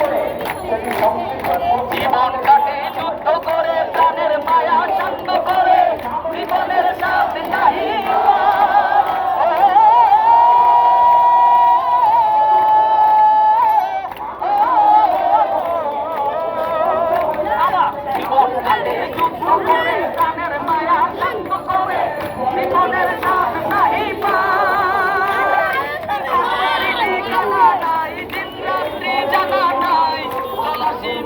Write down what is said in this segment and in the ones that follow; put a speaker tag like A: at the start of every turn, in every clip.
A: করে সেটি সংক্ষিপ্ত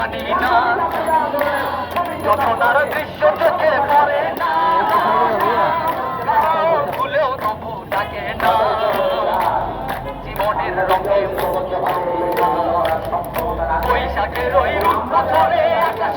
A: জানি না। যখন দৃশ্য চোখে পড়ে না। ভুলেও তবু ডাকে না। জীবনের রঙে বৈশাখের ওই রূপ চলে আকাশ